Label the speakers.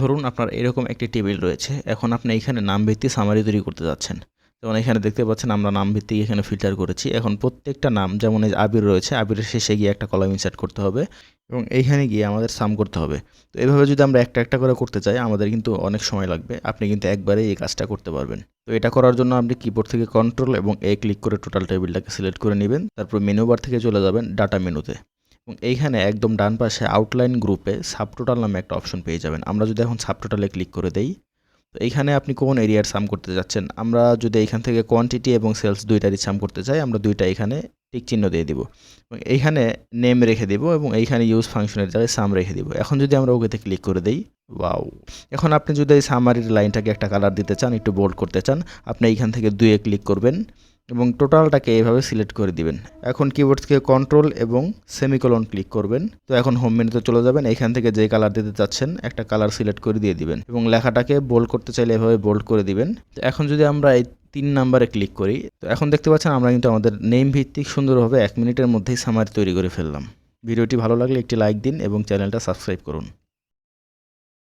Speaker 1: ধরুন আপনার এরকম একটি টেবিল রয়েছে, এখন আপনি এখানে নাম ভিত্তিক সামারি তৈরি করতে যাচ্ছেন। যেমন এখানে দেখতে পাচ্ছেন আমরা নাম ভিত্তিক এখানে ফিল্টার করেছি। এখন প্রত্যেকটা নাম, যেমন এই আবির রয়েছে, আবিরের শেষে গিয়ে একটা কলাম ইনসার্ট করতে হবে এবং এইখানে গিয়ে আমাদের সাম করতে হবে। তো এভাবে যদি আমরা একটা একটা করে করতে চাই, আমাদের কিন্তু অনেক সময় লাগবে। আপনি কিন্তু একবারে এই কাজটা করতে পারবেন। তো এটা করার জন্য আপনি কিবোর্ড থেকে কন্ট্রোল এবং এ ক্লিক করে টোটাল টেবিলটাকে সিলেক্ট করে নেবেন। তারপর মেনু বার থেকে চলে যাবেন ডাটা মেনুতে এবং এইখানে একদম ডান পাশে আউটলাইন গ্রুপে সাবটোটাল নামে একটা অপশন পেয়ে যাবেন। আমরা যদি এখন সাবটোটালে ক্লিক করে দেই, তো এইখানে আপনি কোন এরিয়ার সাম করতে যাচ্ছেন? আমরা যদি এইখান থেকে কোয়ান্টিটি এবং সেলস দুইটারই সাম করতে চাই, আমরা দুইটা এখানে টিক চিহ্ন দিয়ে দিব। এবং এইখানে নেম রেখে দিব এবং এইখানে ইউজ ফাংশনের জায়গায় সাম রেখে দিব। এখন যদি আমরা ওকেতে ক্লিক করে দেই ওয়াও এখন আপনি যদি এই সামারির লাইনটাকে একটা কালার দিতে চান, একটু বোল্ড করতে চান, আপনি এইখান থেকে দুয়ে ক্লিক করবেন। এবং টোটালটাকে এইভাবে সিলেক্ট করে দিবেন। এখন কিবোর্ড থেকে কন্ট্রোল এবং সেমিকোলন ক্লিক করবেন। তো এখন হোম মেনুতে চলে যাবেন। এখান থেকে যে কালার দিতে চাচ্ছেন, একটা কালার সিলেক্ট করে দিয়ে দিবেন এবং লেখাটাকে বোল্ড করতে চাইলে এভাবে বোল্ড করে দিবেন। তো এখন যদি আমরা এই তিন নাম্বারে ক্লিক করি, তো এখন দেখতে পাচ্ছেন আমরা কিন্তু আমাদের নেম ভিত্তিক সুন্দরভাবে এক মিনিটের মধ্যেই সামারি তৈরি করে ফেললাম। ভিডিওটি ভালো লাগলে একটি লাইক দিন এবং চ্যানেলটা সাবস্ক্রাইব করুন।